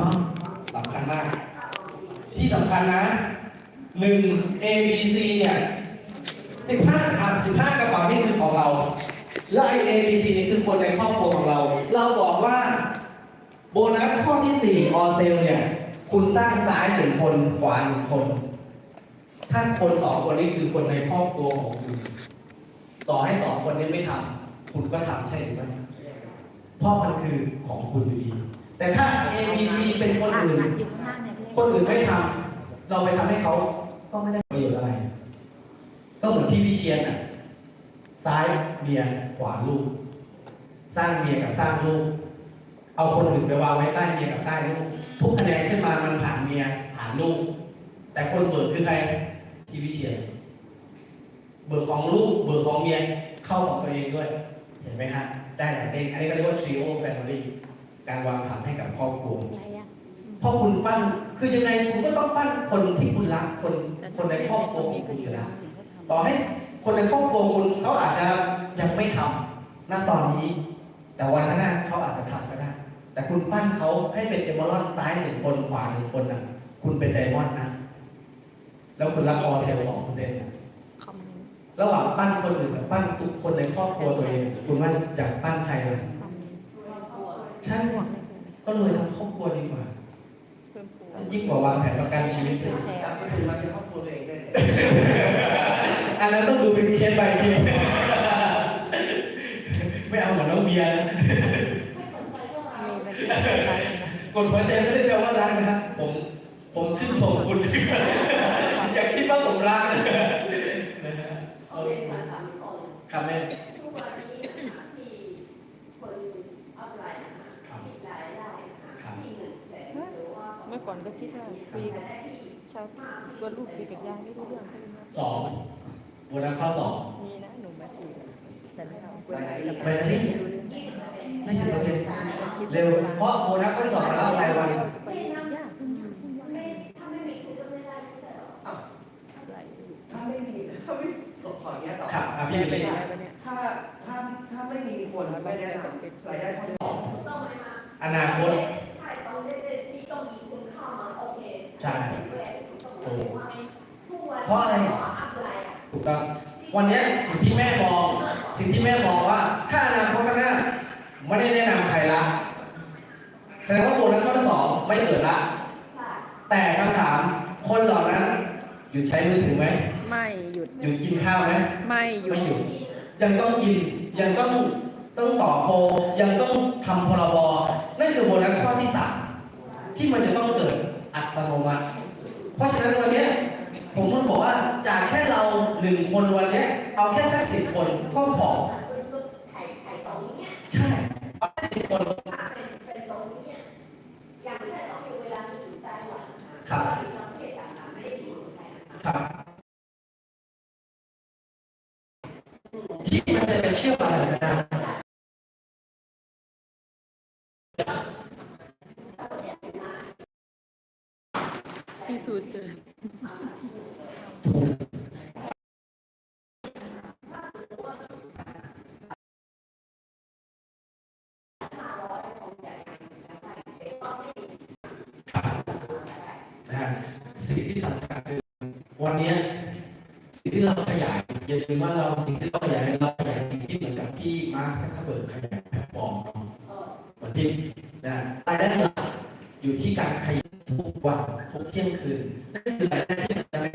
ต้องสำคัญมาก ที่สำคัญนะหนึ่ง A B C เนี่ยสิบห้าอะสิบห้ากระเป๋านี่คือของเรา แล้วไอ A B C นี่คือคนในครอบครัวของเรา เราบอกว่าโบนัสข้อที่สี่ออเซลเนี่ย คุณสร้างซ้ายหนึ่งคนขวาหนึ่งคนถ้าคนสองคนนี้คือคนในครอบครัวของคุณ ต่อให้สองคนนี้ไม่ทำคุณก็ทำใช่ไหมเพราะมันคือของคุณอยู่ดี แต่ถ้า A B C เป็นคนอื่น อยู่ข้างล่างเนี่ยเลขคนอื่นไม่ทำเราไปทำให้เขาก็ไม่ได้ประโยชน์อะไร ก็เหมือนที่วิเชียนอะ ซ้ายเมียขวาลูก สร้างเมียกับสร้างลูก เอาคนอื่นไปวางไว้ใต้เมียกับใต้ลูก ทุกคะแนนขึ้นมามันผ่านเมียผ่านลูก แต่คนเบิกคือใครที่วิเชียน เบิกของลูก เบิกของเมียเข้าของตัวเองด้วย เห็นไหมฮะ ได้หลายเด้งอันนี้ก็เรียกว่า trio family การวางผังให้กับครอบครัวอะไรอะเพราะคุณปั้นคือยังไงคุณก็ต้องปั้นคนที่คุณรักคนคนในครอบครัวของคุณอยู่แล้วต่อให้คนในครอบครัวคุณเขาอาจจะยังไม่ทำณตอนนี้ แต่วันข้างหน้าเขาอาจจะทำก็ได้แต่คุณปั้นเขาให้เป็นเอเมอรัลซ้ายหนึ่งคนขวาหนึ่งคนนะคุณเป็นไดมอนด์นะ แล้วคุณรับออเซลสองเปอร์เซ็นต์คอมเมนต์ระหว่างปั้นคนอื่นกับปั้นทุกคนในครอบครัวตัวเองคุณว่าอยากปั้นใครเลย คอมเมนต์ฉันบวกเลยก็เลยทำครอบครัวดีกว่า เพิ่มพูนยิ่งกว่าวางแผนประกันชีวิตเลยแชร์กลับไปถึงมาเป็นครอบครัวตัวเองได้เลยอันนั้นต้องดูเป็นเคส by เคสไม่เอาเหมือนน้องเบียร์นะมีเป็นอะไรนะกดหัวใจไม่ได้แปลว่ารักนะครับ ผมผมชื่นชมคุณ อยากคิดว่าผมรักนะฮะโอเคค่ะถามก่อน ครับแม่ ทุกวันนี้นะคะที่คนอัพไลน์นะคะมีรายได้นะคะที่หนึ่งแสนหรือว่าส องเมื่อก่อนก็คิดว่าคุยกับชาวตัวลูกคุยกับยางไม่รู้เรื่องใช่ไหมสองโบนัสข้อสองมีนะหนุ่มมาคุยแต่ไม่เอาคุยกับไปไหนยี่สิบเปอร์เซ็นต์เร็วเพราะโบนัสข้อที่สองมาแล้วรายวันไปยากไม่ถ้าไม่มีคุณก็ไม่ได้ไม่ใช่เหรออะไรถ้าไม่มีถ้าไม่ขอขออนุญาตต่อครับอะแชพี่ร์ไปเลยไหนวะเนี่ยถ้าถ้าถ้าไม่มีคนไม่ได้ทำรายได้ข้อที่สองถูกต้องไหมคะอนาคตใช่ตอนเด็กๆที่ต้องมี คุณเข้ามาโอเคใช่ถูกต้องไหมทุกวันเพราะอะไรเพราะว่าอัพไลน์อะถูกต้องวันเนี้ยสิ่งที่แม่มอง สิ่งที่แม่มองว่า ถ้าอนาคตข้างหน้าไม่ได้แนะนำใครละแสดงว่าโบนัสข้อที่สองไม่เกิดละใช่แต่คำถามคนเหล่านั้นหยุดใช้มือถือไหมไม่หยุดหยุดกินข้าวไหมไม่หยุไม่ดหยุดยังต้องกินยังต้องต้องต่อโปรยังต้องทำพรบนั่นคือโบนัสข้อที่สาม ที่มันจะต้องเกิดอัตโนมัติ เพราะฉะนั้นวันเนี้ยผมพูดบอกว่าจากแค่เราหนึ่งคนวันเนี้ยเอาแค่สักสิบคนก็พอไข่ไข่ตรงเนี้ยใช่เอาแค่สิบคนถ้าเป็นเป็นตรงเนี้ยอย่างเช่นเราอยู่เวลาที่อยู่ไต้หวันนะคะครับก็มีประเทศต่างๆไม่ได้อยู่ในไทยนะคะครับที่มันจะไปเชื่อมอะไรกัน สูจน์เจอนะฮะสิ่งที่สำคัญคือวันเนี้สิ่งที่เราขยายอย่าลืมว่าเราสิ่งที่เราขยายเราขยายสิ่งที่เหมือนกับที่มาร์คซักเคเบิร์กขยายแพลตฟอร์มเหมือนที่นะรายได้หลักอยู่ที่การขยาย วันทุกเที่ยงคืนนั่นคือรายได้ที่จะไม่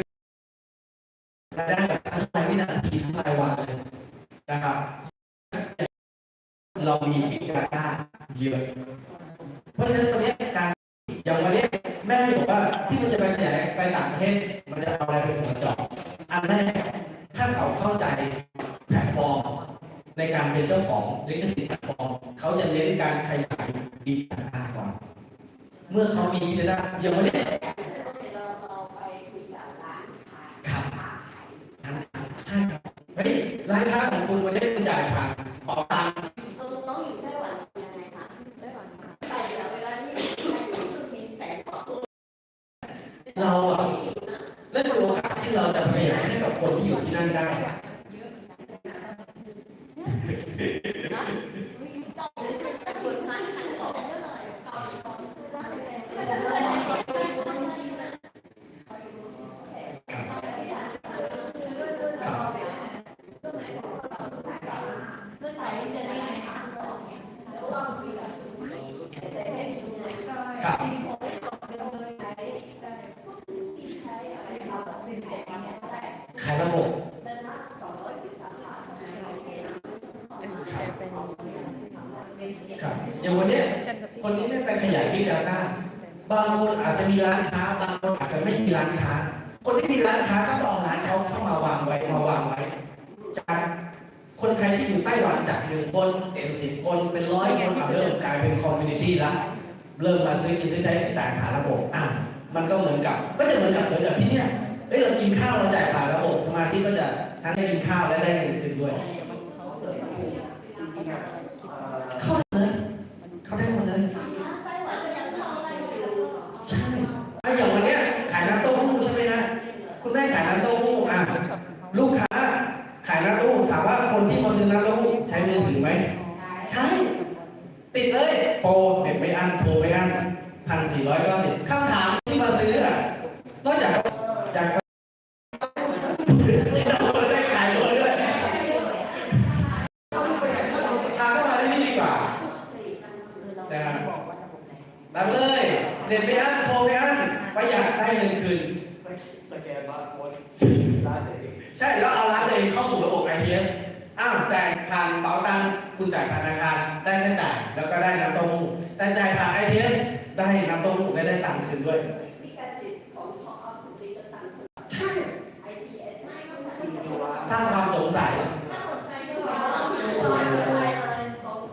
รายได้แบบทั้งรายวินาทีทั้งรายวันเลยนะครับ เรามีพิการด้เยอะเพราะฉะนั้นตรงนี้การอย่างวันนี้แม่บอกว่าที่มันจะไปขยายไปต่างประเทศมันจะเอาอะไรเป็นหัวจอบอันแรกถ้าเขาเข้าใจแพลตฟอร์มในการเป็นเจ้าของลิขสิทธิ์แพลตฟอร์มเขาจะเน้นการขยายบีดาก่อน เมื่อเขามีบีดาอย่างวันนี้เราเราไปคุยกับร้านขายครับค้าขายใช่ครับเฮ้ยร้านค้าของคุณวันนี้คุณจ่ายผ่านขอตังค์เราต้องอยู่ไต้หวันยังไงคะไต้หวันใช่แล้วเวลาที่ใครอยู่ที่มีแสนกว่าตัวเราอะและเป็นโอกาสที่เราจะขยายให้กับคนที่อยู่ที่นั่นได้ ต้องเลยสิคนนั้นของเมื่อไหร่เขาเขาได้ ครับขายระบบครับอย่างวันนี้คนนี้ไม่ไปขยาย Big Data บางคนอาจจะมีร้านค้า บางคนอาจจะไม่มีร้านค้า คนที่มีร้านค้าก็ต้องเอาร้านเขาเข้ามาวางไว้มาวางไว้จาก คนไทยที่อยู่ไต้หวันจากหนึ่งคนเป็นสิบคนเป็นร้อยคนเริ่มกลายเป็นคอมมูนิตี้ละเริ่มมาซื้อกินซื้อใช้จ่ายผ่านระบบอะมันก็เหมือนกับ ก็จะเหมือนกับเหมือนกับที่เนี่ยเฮ้ยเรากินข้าวเราจ่ายผ่านระบบสมาชิกก็จะทั้งได้กินข้าวและได้เงินคืนด้วย เขาเสริมอยู่จริงๆอะเอ่อ เข้าเลยเข้าได้หมดเลย ใช่ไอ้อย่างวันเนี้ยขายน้ำเต้าหู้ใช่ไหมฮะ คุณแม่ขายน้ำเต้าหู้อะ ลูกค้าขายน้ำเต้าหู้ถามว่าคนที่มาซื้อน้ำเต้าหู้ใช้มือถือไหม ใช่ ติดเลย โปรเน็ตไม่อั้นโทรไม่อั้นพันสี่ร้อยเก้าสิบคำถามที่มาซื้ออะ นอกจากอยากได้ขายด้วยด้วยถามเข้ามาที่นี่ดีกว่า รับเลยเน็ตไม่อั้นโทรไม่อั้นประหยัดได้เงินคืน สแกนบาร์โค้ดร้านตัวเอง ใช่แล้วเอาร้านตัวเองเข้าสู่ระบบ ITS อ้าวจ่ายผ่านเป๋าตังค์คุณจ่ายผ่านธนาคารได้แค่จ่ายแล้วก็ได้น้ำเต้าหู้แต่จ่ายผ่าน ITS ได้น้ำเต้าหู้และได้ตังค์คืนด้วย ใช่ สร้างความสงสัย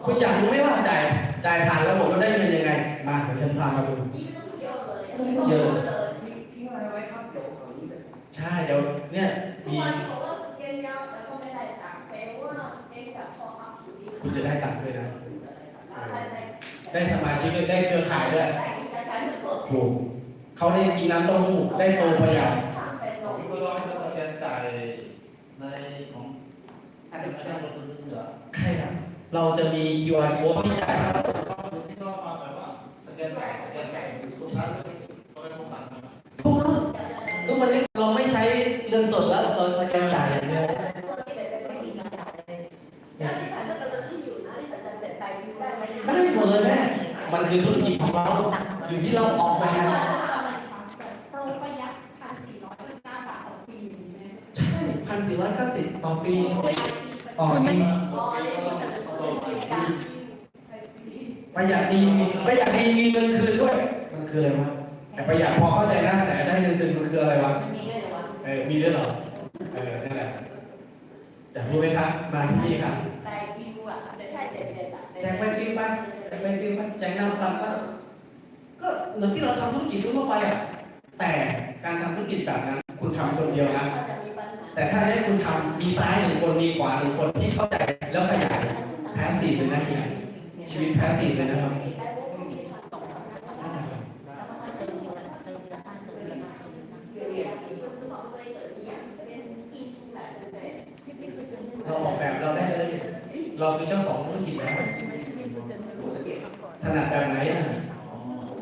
คุณอยากรู้ไหมว่า จ่ายจ่ายผ่านระบบแล้วได้เงินยังไง มาเดี๋ยวฉันพามาดูเยอะ ทิ้งทิ้งอะไรไว้ครับเดี๋ยวผมจะใช่เดี๋ยวเนี่ยมีคุณจะได้ตังค์ด้วยนะได้สมาชิกด้วยได้เครือข่ายด้วยถูกเขาได้กินน้ำเต้าหู้ได้โตประหยัดผมก็ร้องให้สแกนจ่ายในของแอปพลิเคชันตัวนี้เหรอใช่ครับ เราจะมี QR code ที่จ่ายที่ต้องมาแบบว่าสแกนจ่ายสแกนจ่ายลูกค้าซื้อก็ไม่ต้องตัดมาทุกคนทุกวันนี้เราไม่ใช้เงินสดแล้วเราสแกนจ่ายอย่างเดียวได้หมดเลยแม่ มันคือธุรกิจของเราอยู่ที่เราออกแบบโปรประหยัดพันสี่ร้อยเก้าสิบเก้าบาทต่อปีแม่ใช่พันสี่ร้อยเก้าสิบต่อปี ต่อปี ประหยัดดีมีประหยัดดีมีเงินคืนด้วย มันคืออะไรวะแต่ประหยัดพอเข้าใจนะแต่ได้เงินคืนมันคืออะไรวะเออมีด้วยเหรอเออนั่นแหละอยากรู้ไหมครับมาที่นี่ครับแจกใบปลิวไปแจกใบปลิวไปแจกนำตับก็ก็เหมือนที่เราทำธุรกิจทั่วไปอะแต่การทำธุรกิจแบบนั้น คุณทำคนเดียวนะแต่ถ้าได้คุณทำมีซ้ายหนึ่งคนมีขวาหนึ่งคนที่เข้าใจแล้วขยายแพสซีฟเลยนะเนี่ย ชีวิตแพสซีฟเลยนะครับเราออกแบบเราได้เลย เราคือเจ้าของธุรกิจแล้วถนัดแบบไหนอะ โอ้โหโฆ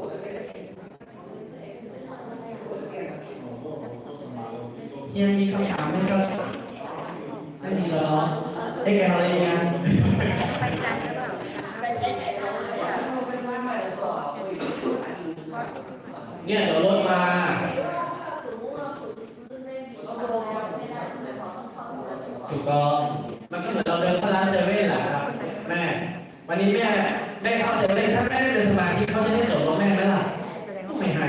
ษณาเราที่ตัว เฮียมีคำถามไหมครับไม่มีแล้วเนาะให้แกอะไรเงี้ย ไปจันทร์หรือเปล่า เราเป็นร้านใหม่ก็เฮ้ย เนี่ยเดี๋ยวรถมา ถูกต้องมันก็เหมือนเราเดินเข้าร้านเซเว่นแหละครับแม่วันนี้แม่แม่เข้าเซเว่นถ้าแม่ไม่เป็นสมาชิกเขาจะให้ส่วนลดแม่ไหมล่ะแสดงก็ว่าไม่ให้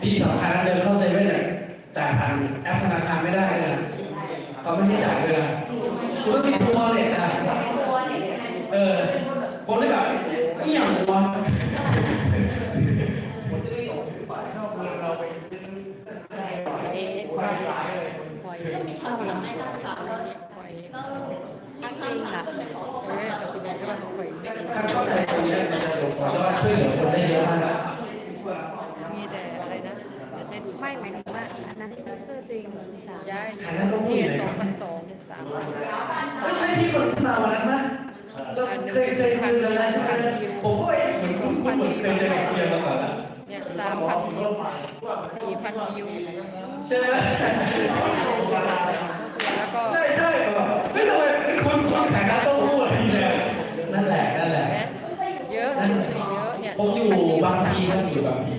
ที่สำคัญนะเดินเข้าเซเว่นเนี่ยจ่ายผ่านแอปธนาคารไม่ได้เลยนะเขาไม่ให้จ่ายเลยนะคุณต้องมีตัวเล็ตนะเออคนที่แบบ อี่ยงวะผมจะได้ส่งถือไปนอกเมืองเราไปซื้ออะไรก่อนเอ๊ะบ้านร้ายเลยปล่อยข้าวหลังปล่อยข้งเองนะเออปัจจุบันก็ปล่อยไม่ได้ถ้าเข้าใจตรงนี้มันจะสามารถช่วยเหลือคนได้เยอะมากนะมีแต่อะไรนะเน็ตไม่หมายถึงว่าอันนั้นเสื้อจริงย้ายขายแล้วก็พูดเนี่อยยู่ไหนสองพันสองสามพันไม่ใช่ที่คนที่มาวันนั้นนะ เราเคยเคยคุยกันแล้วใช่ไหมผมก็เอ๊ะเหมือนคุ้สามพันวิวสี่พันวิวใช่ไหมแล้วก็ใช่ใช่แบบไม่ทำไมคุณคุณขายน้ำเต้าหู้อะไรเนี่ยนั่นแหละนั่นแหละเยอะนะสิเยอะเนี่ยผมอยู่บางพีครับอยู่บางพี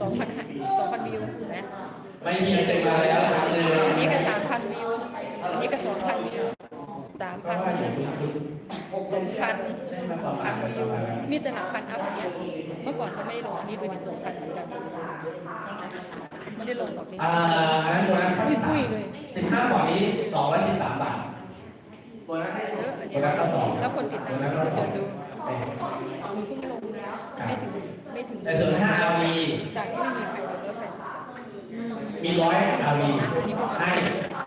สองพันสองพันวิวนะไม่มีเคยมาแล้วครั้งหนึ่งอันนี้ก็สามพันวิวอันนี้ก็สองพันวิวสาม เพ พั ราะ น ว่าอยู่ วิว คุณคุณ สองพัน ใช่ไหมประมาพัณนนั้นวิวมีแต่หลักพันอัพอันเนี้ยเมื่อก่อนเขาไม่ได้ลงอันนี้ดูดิสองพันเหมือนกันไม่ได้ลงหรอกนี่อ่าอันนั้นโบนัสข้อที่สามอุ้ยเลยสิบห้าปอนด์นี้สองร้อยสิบสามบาทโบนัสให้เยสูงอะอันโบเนี้ยนัสข้อสองแล้วคนติดตามโบนัสข้อก็สอเดิงนดูเอ้ยมีเพิ่งลงไม่ถึงไม่ถึงในส่วนห้าอาวีจากที่ไม่มีใครเลยแล้วแต่อืมมีร้อยอาวีให้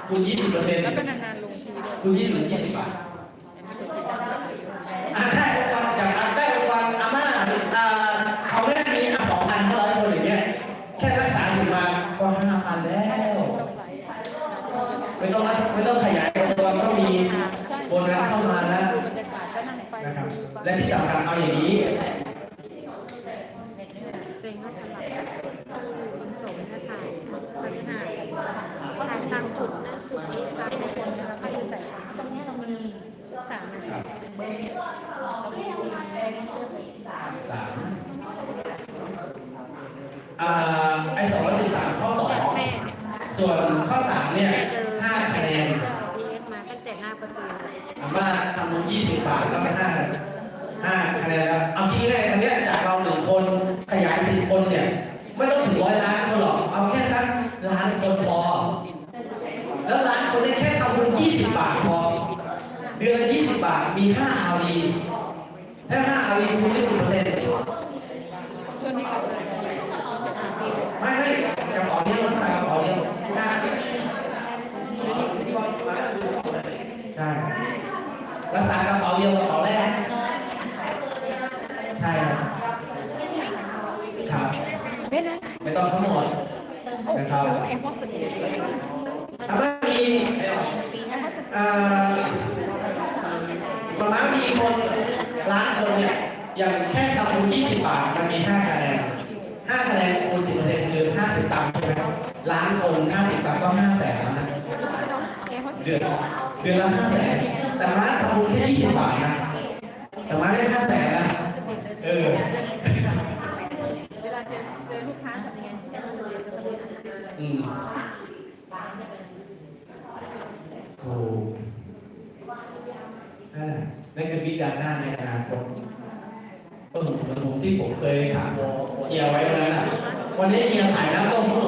คูณยี่สิบเปอร์เซ็นต์แล้วก็นานๆลงทีด้วยคูณยี่สิบยี่สิบบาทมีคนติดตามแบบเยอะอ่าใช่ำคัญเอาอย่างนี้เต็งก็สลับคุณสมนะคะพันห้าทางทางจุดนะจุดนี้ทางคนนะคะก็จะใส่ตรงนี้เรามีสามนะคะเบอร์สามอ่าไอสองร้อยสิบสามข้อสองส่วนข้อสามเนี่ยห้าคะแนนมาตั้งแต่หน้าประตูอาม่าทำบุญยี่สิบบาทก็ไม่ห้า ห้าคะแนนแล้วเอาคิดง่ายๆอันเนี้ยจากเราหนึ่งคนขยายสิบคนเนี่ย ไม่ต้องถึงร้อยล้านคนหรอก เอาแค่สักล้านคนพอ แล้วล้านคนได้แค่ทำบุญยี่สิบบาทพอ เดือนละยี่สิบบาทมีห้าอาวีถ้าห้าอาวีคูณได้สิบเปอร์เซ็นต์ช่วงนี้กลับมาดีไม่ไม่กระเป๋าเดียวรักษากระเป๋าเดียวใช่รักษากระเป๋าเดียวกระเป๋าแรก ใช่ครับครับไม่ได้ไม่ต้องทั้งหมดโอ้นะครับโหแอร์ฮอสเตสถ้าไม่มีเอ่อประมาณมีคนล้านคนเนี่ยอย่างแค่ทำบุญ20 บาทมันมี5คะแนน5คะแนนคูณ10%คือ50ตังค์ใช่ไหมครับล้านคน50ตังค์ก็5แสนแล้วนะแอร์ฮอสเตเดือนสเดือนละ5แสนแต่ร้านทำบุญแค่20 บาทนะแต่ร้านได้5แสนนะ เออเวลาเจอเจอลูกค้าทำยังไงจะต้องเรียนจะต้องเรียนอืมโอ้นั่นคือวิจารณ์หน้าในอนาคตต้นเหมือนผมที่ผมเคยถามเฮียไว้วันนั้นะวันนี้เฮียขายน้ำต้าหู้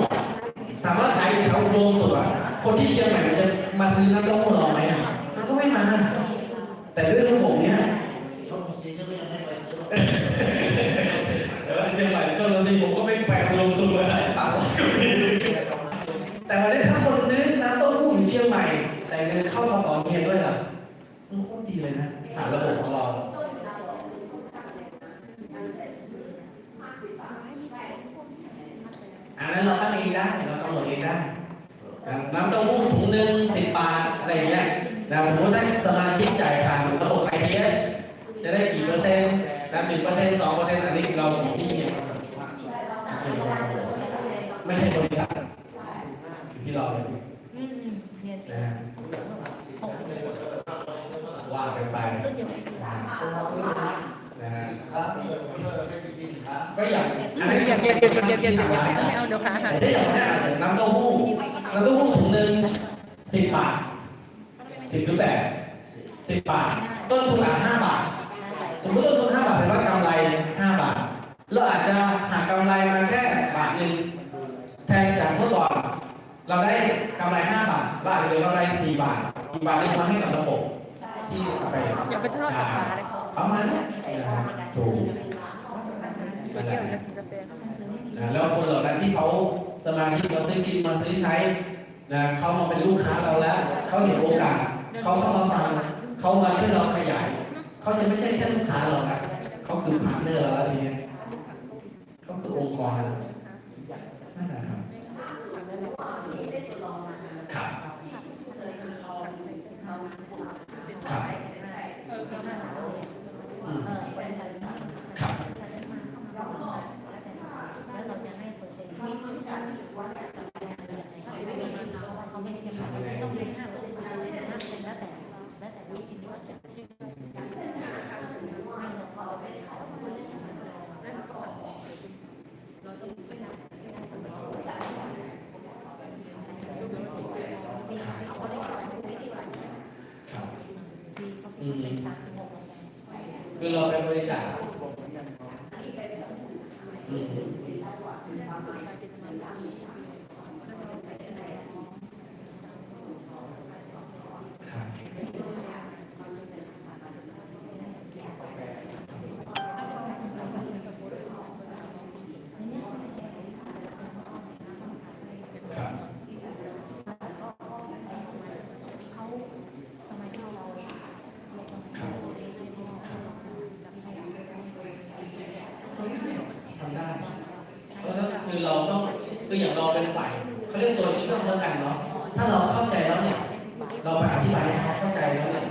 ถามว่าขายอยู่แถวอุดมสุดอะคนที่เชียงใหม่มันจะมาซื้อน้ำต้าหู้เราไหมมันก็ไม่มา แต่เรื่องระบบเนี้ย ชมสีก็ยังไม่ไปซื้อ แต่ว่าเชียงใหม่ช่วงนั้นสิผมก็ไม่ไปอุดมสุดเลยปากซอยก็มีแต่วันนี้ถ้าคนซื้อน้ำเต้าหู้อยู่เชียงใหม่ แต่เงินเข้ากระเป๋าเฮียด้วยล่ะมันโคตรดีเลยนะผ่านระบบของเรา อันนั้นเราตั้งเองได้เรากำหนดเองได้น้ำเต้าหู้ถุงหนึ่งสิบบาทอะไรอย่างเงี้ยนะสมมติถ้าสมาชิกจ่ายผ่านระบบ ITS จะได้กี่เปอร์เซ็นต์นะหนึ่งเปอร์เซ็นต์สองเปอร์เซ็นต์อันนี้เราอยู่ที่เนี่ยไม่ใช่บริษัทอยู่ที่เราเลยนะว่ากันไป นะฮะก็อย่างอันนี้เดี๋ยวเดี๋ยวเดียวเดียวเดียวเดียวไม่เอาเดี๋ยวขาหักแต่ถ้าอย่างนี้น้ำเต้าหู้น้ำเต้าหู้ถุงหนึ่งสิบบาทสิบหรือแปดสิบบาท ต้นทุนอะห้าบาท สมมติต้นทุนห้าบาทแสดงว่ากำไรห้าบาทเราอาจจะหักกำไรมาแค่บาทหนึ่งแทนจากเมื่อก่อนเราได้กำไรห้าบาทเราอาจจะเหลือกำไรสี่บาทอีกบาทนึงมาให้กับระบบที่ไปอย่าไปทะเลาะกับฟ้าเลยค่ะ ประมาณนี้นะถูกวันะนกาแฟนะแล้วคนเหล่านั้นที่เขาสมาชิกมาซื้อกินมาซื้อใช้นะเขามาเป็นลูกค้าเราแล้ว เขาเห็นโอกาส เขาเข้ามาฟังเขามาช่วยเราขยาย เขาจะไม่ใช่แค่ลูกค้าเรานะเขาคือพาร์ทเนอร์เราแล้วทีนี้เขาคือองค์กรนั่นแหละครับครับครับ อืมครับครับ เขาสมัยที่เรา ครับทำได้ก็คือเราต้อง คืออย่างเราเป็นฝ่ายเขาเรียกตัวเชื่อมแล้วกันเนาะถ้าเราเข้าใจแล้วเนี่ย เราไปอธิบายให้เขาเข้าใจแล้วเนี่ย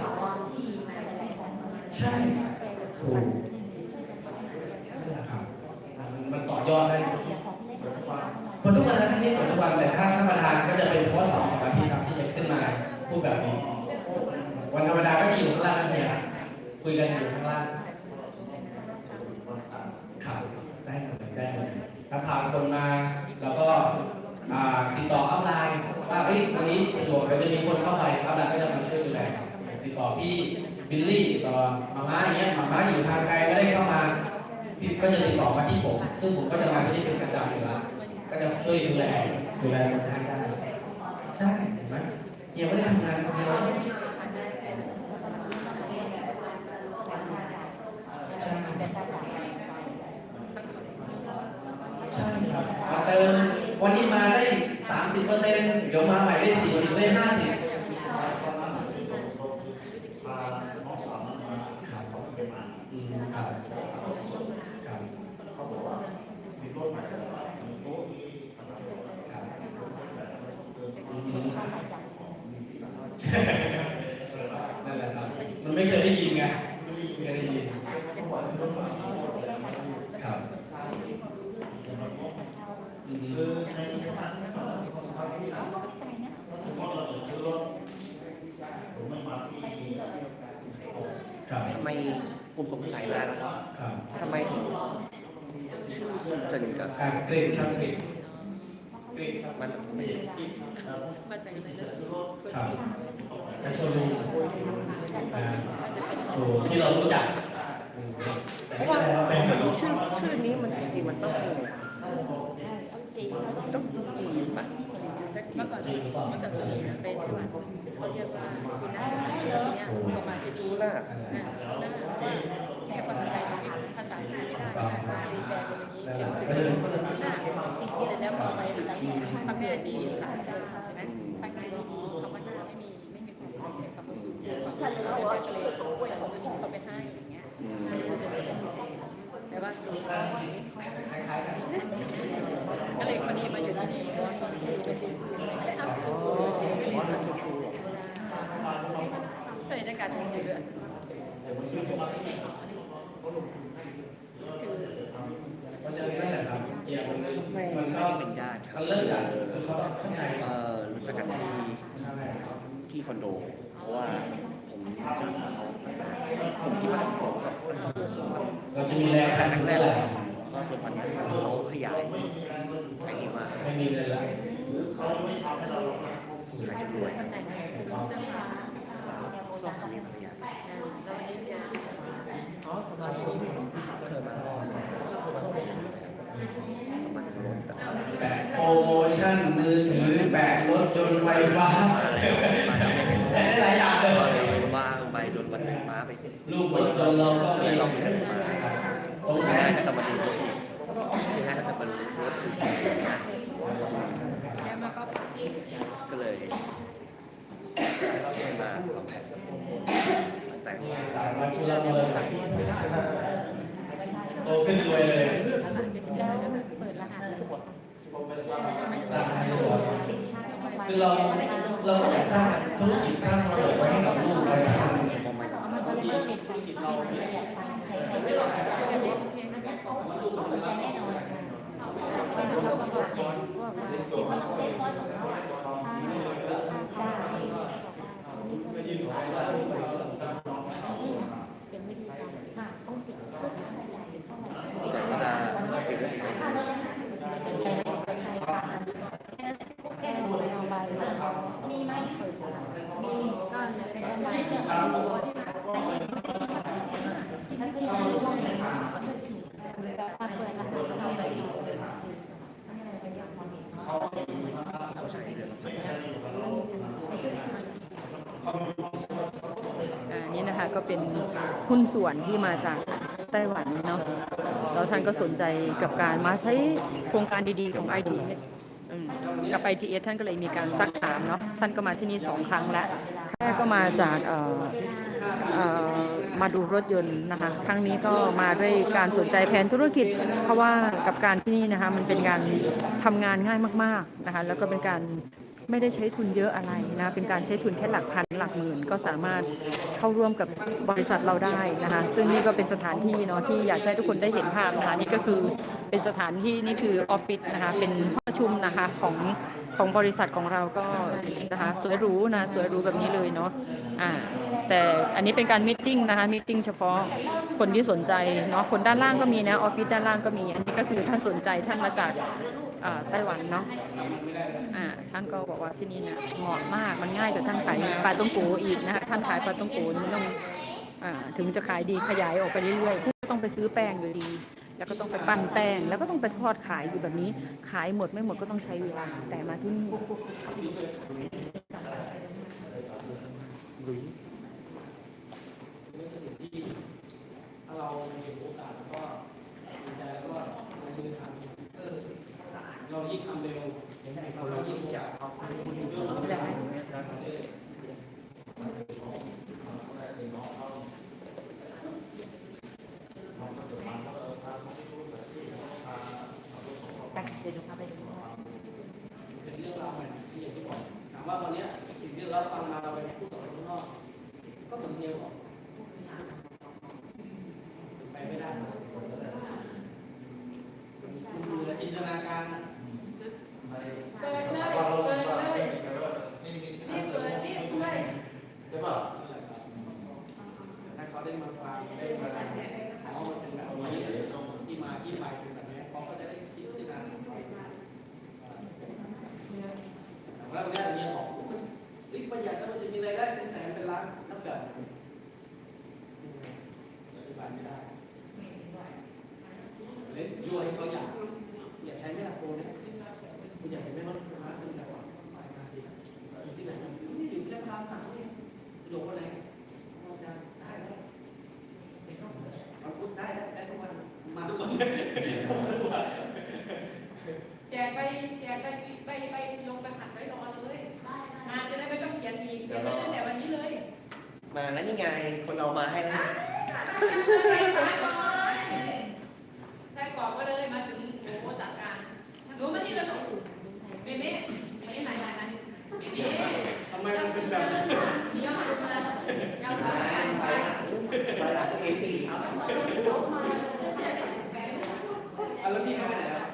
ใช่ถูกนั่นแหละครับมันต่อยอดได้เพราะทุกวันนั้นที่นี่เปิดทุกวันแต่ถ้าธรรมดาก็จะเป็นเฉพาะสาร์กับอาทิตย์ครับที่จะขึ้นมาพูดแบบนี้วันธรรมดาก็จะอยู่ข้างล่างนั่นเองคุยกันอยู่ข้างล่าง ครับได้หมดเลยได้หมดเลยถ้าพาคนมาแล้วก็อ่าติดต่ออัพไลน์ว่าเฮ้ยวันนี้สะดวกเราจะมี คนเข้าไปอัพไลน์ก็จะมาช่วยดูแลติดต่อพี่บิลลี่ติดต่อมาม่าอย่างเงี้ยมาม่าอยู่ทางไกลไม่ได้เข้ามาพี่ก็จะติดต่อมาที่ผม ซึ่งผมก็จะมาที่นี่เป็นประจำอยู่แล้วก็จะช่วยดูแลดูแลคนไข้ได้ใช่เห็นไหมเฮียไม่ได้ทำงานคนเดียวใช่ใช่ครับมาเติมวันนี้มาได้ 30เปอร์เซ็นต์เดี๋ยวมาใหม่ได้ 40 ได้ 50 ตอนนั้นพาน้องสาวนั้นมา ครับ เขาไม่เคยมา อืมครับครับ เขาบอกว่ามีรถใหม่แล้วมีโต๊ะมีอะไร ครับ เออ อืมนั่นแหละครับ มันไม่เคยได้ยินไงไม่เคยได้ยินครับอืม คือในสถานที่คนทำที่สมมติเราจะซื้อรถผมไม่มาที่ ครับ ทำไมผมสงสัยแล้วนะครับ ครับ ทำไมถึงชื่อคุณจัน กับการเกรดครับเกรดเกรดครับมันจะเป็นครับกระชวนลุงอ่าถูกที่เรารู้จักอืมแต่เพไม่ราะว่าใช่ว่าเป็นแบบชื่อชื่อนี้มันจริงๆมันต้องต้องจีนปะเมื่อก่อนจริงหรือเปล่าเมื่อก่อนจะมีเป็นจังหวัดเขาเรียกว่าชูน่าเนี่ยประมาณจะดีดูหน้าอ่าชูน่าเนี่ยภาษาไทยภาษาอังกฤษไม่ได้นะคะรีแบรนด์อย่างนี้เป็นชูน่าเป็นชูน่าแต่แล้วพอไปทำแม่ดีสามจังใช่ไหมทางการคำว่าหน้าไม่มีไม่มีความหมายคำว่าสูงถ้าเนื้อว่าจะเลยส่งเขาไปให้อย่างเงี้ยแต่ว่าสูงคล้ายๆกัน ก็เลยคนนี้มาอยู่ที่นี่เพราะว่าเขาสูงเป็นสูงเลยอ๋ออ๋อทำเป็นครูเหรอก็เลยได้การเป็นชื่อ เพราะฉะนั้นนั่นแหละครับเฮียมัน ไม่ มัน ไม่ ก็ ได้เป็นญาติครั มันเริ่มจากคือเขาต้องเข้าใจเอ่อรู้จักกันที่ที่คอนโด เพราะว่าผมรู้จักเขาสักพักผมคิดว่าเขาแบบเราจะมีแรงพันครั้งธุ์ได้แหละก็จนวันนี้นเขาขยายขายดีมาไม่มีเลยละเขาไม่ทำให้เราลงมาขายรวยสอผ้าก็ทำขยายแล้ววันนี้เคยมารอบมันรถแต่ นมือถือแบกรถจนต์ไฟฟ้าแล้วมาแล้วแบกได้หลายอย่างเลยว่างไปจนวันหนึ่งม้าไปลูกรถจนเราก็มีเราไม่ได้มาสงสัยแรกก็จะมาดูรถทีแรกก็จะมาดูรถอื่นนะแล้วมาก็เลยมาลองแผนใจว่าสามวันคุณละเมินโตขึ้นรวยเลย แล้วเปิดรหัส ผมไป สร้างสร้างให้รวยคือเราเราก็อยากสร้างธุรกิจสร้างประโยชน์ไว้ให้กับลูกอะไรแบบนั้นพอมาเลยมาติดธุรกิจเราไม่หลอกจะบอกแน่นอนเรเซ็นร้อยสองร้อยห้าห้าเป็นวิธีการค่ะจะ มีไหมมีก็เนี่นนะนี้นะคะก็เป็นหุ้นส่วนที่มาจากไต้หวันเนาะแล้วท่านก็สนใจกับการมาใช้โครงการดีๆของไ i d h อืมกับ ITS ท่านก็เลยมีการซักถามเนาะท่านก็มาที่นี่สองครั้งแล้วแรกก็มาจากเอ่อเอ่อมาดูรถยนต์นะคะครั้งนี้ก็มาด้วยการสนใจแผนธุรกิจ เพราะว่ากับการที่นี่นะคะมันเป็นการทำงานง่ายมากๆนะคะแล้วก็เป็นการไม่ได้ใช้ทุนเยอะอะไรนะ เป็นการใช้ทุนแค่หลักพันหลักหมื่นก็สามารถเข้าร่วมกับบริษัทเราได้นะคะ ซึ่งนี่ก็เป็นสถานที่เนาะที่อยากให้ทุกคนได้เห็นภาพนะคะนี่ก็คือ เป็นสถานที่นี่คือออฟฟิศนะคะเป็นห้องประชุมนะคะของของบริษัทของเราก็นะคะสวยหรูนะสวยหรูแบบนี้เลยเนาะอ่าแต่อันนี้เป็นการมิทติ้งนะคะมิทติ้งเฉพาะคนที่สนใจเนาะคนด้านล่างก็มีนะออฟฟิศด้านล่างก็มี อันนี้ก็คือท่านสนใจท่านมาจากอ่าไต้หวันเนาะอ่าท่านก็บอกว่าที่นี่เนี่ยเหมาะมากมันง่ายกว่าท่านขายปลาต้มโกอีกนะคะท่านขายปลาต้มโกนี่มันต้องอ่าถึงจะขายดีขยายออกไปเรื่อยๆต้องไปซื้อแป้งอยู่ดี แล้วก็ต้องไปปั้นแป้ง แล้วก็ต้องไปทอดขายอยู่แบบนี้ ขายหมดไม่หมดก็ต้องใช้เวลา แต่มาที่นี่เราเห็นโอกาสแล้วก็สนใจแล้วก็มายืนทำเรายิ่งทำเร็วเรายิ่งจะเอาถึงเรื่องราวใหม่ที่อย่างที่บอกถามว่าวันเนี้ยสิ่งที่เราฟังมาเราไปพูดต่อคนข้างนอก ก็เหมือนเดียวบอกไปไม่ได้คุณดูแลจินตนาการ เปิดเลยเปิดเลยนี่เปิดนี่ด้วยใช่ป่ะ ถ้าเขาได้มาฟังได้มาอ๋อมันเป็นแบบนี้ที่มาที่ไปเป็นแบบนี้เขาก็จะได้คิดที่นานแต่ว่าวันนี้มีของซิกประหยัดแล้วมันจะมีรายได้เป็นแสนเป็นล้านนับจาก ปฏิบัติไม่ได้เล่นยั่วให้เขาอยากอยากใช้ไม่ละโกเนี่ยคุณอยากเห็นไหมว่าพระคุณจะว่าอยู่ที่ไหนนี่อยู่แค่พระสามเนี่ยหลงวันไหนได้ได้มาพูดได้ได้ได้ทุกวันมาทุกวันแจกไปแจกไปไปไปลงรหัสไว้รอเลยมาจะได้ไม่ต้องเขียนอีกเขียนไว้ตั้งแต่วันนี้เลย มาแล้วนี่ไงคนเอามาให้แล้ว ใครบอกก็เลยมาถึงโอ้โหจัดการรู้มาที่ระดับเมเม่เมเม่ไหนไหนไหนเมเม่ทำไมมันเป็นแบบนี้ยอมมาเยอมมามาแล้วเอซีครับอะแล้วพี่เขาไปไหนอะ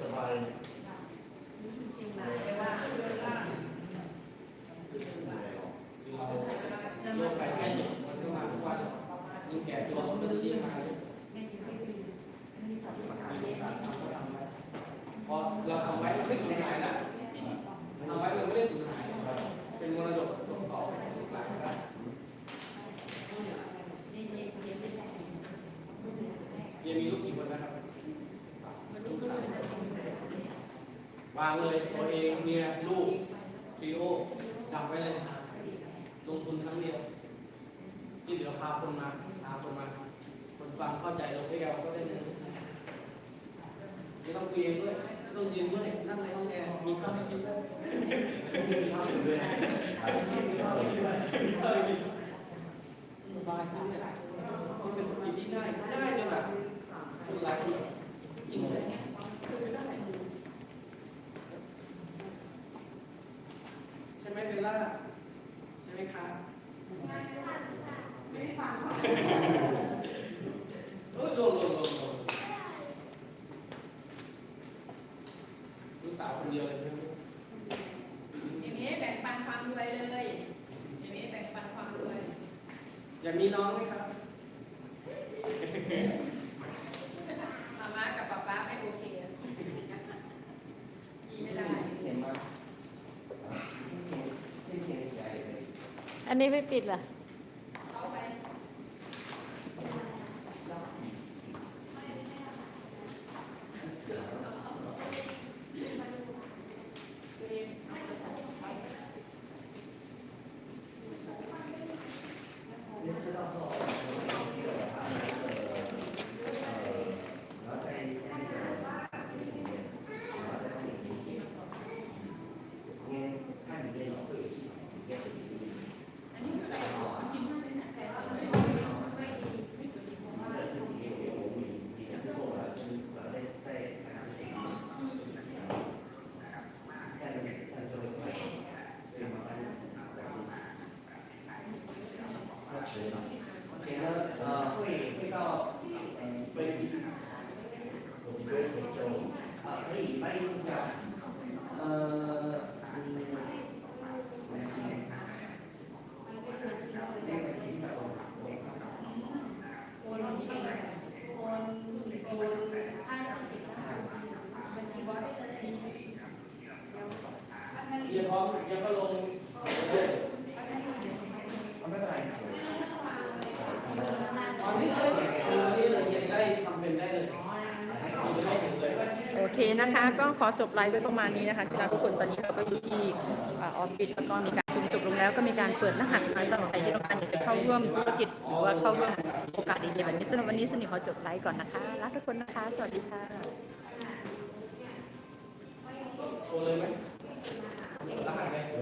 สบาย เราโยกไปแค่หยิบมันก็มาทุกวันยิ่งแก่ตัวมันก็ยิ่งมาพอเราทำไว้มันไม่สูญหายนะทำไว้มันไม่ได้สูญหาย เป็นมรดกส่งต่อให้ลูกหลานได้เรียนมีลูกกี่คนนะครับลูกสามวางเลยตัวเองเมียลูกทริโอดับไว้เลย ลงทุนครั้งเดียว ที่เหลือพาคนมาพาคนมา คนฟังเข้าใจเราได้เราก็ได้เงินไม่ต้องคุยเองด้วยไม่ต้องยืนด้วยนั่งในห้องแอร์มีข้าวให้กินด้วยมีข้าวอยู่ด้วยมีข้าวอยู่ด้วยมีข้าวให้กิน สบายขึ้นเลยมันเป็นกิจที่ง่ายง่ายจนแบบคนหลายคนจริงเลยใช่ไหมเบลล่าใช่ไหมคะ โอ้ยลงลงลงลงลูกสาวคนเดียวเลยใช่ไหม อย่างนี้แบ่งปันความรวยเลยอย่างนี้แบ่งปันความรวย อยากมีน้องไหมครับ มาม่ากับป๊าป๊าไม่โอเคกีไม่ได้ เห็นไหม อั นนี้ไม่ปิดเห not even God. ขอจบไลฟ์ไว้ประมาณนี้นะคะที่รักทุกคนตอนนี้เราก็อยู่ที่ออฟฟิศแล้วก็มีการชุมจบลงแล้วก็มีการเปิดรหัสมาสำหรับใครที่ต้องการอยากจะเข้าร่วมธุรกิจหรือว่าเข้าร่วมโอกาสดีๆแบบนี้สำหรับวันนี้สนิทขอจบไลฟ์ก่อนนะคะรักทุกคนนะคะ สวัสดีค่ะ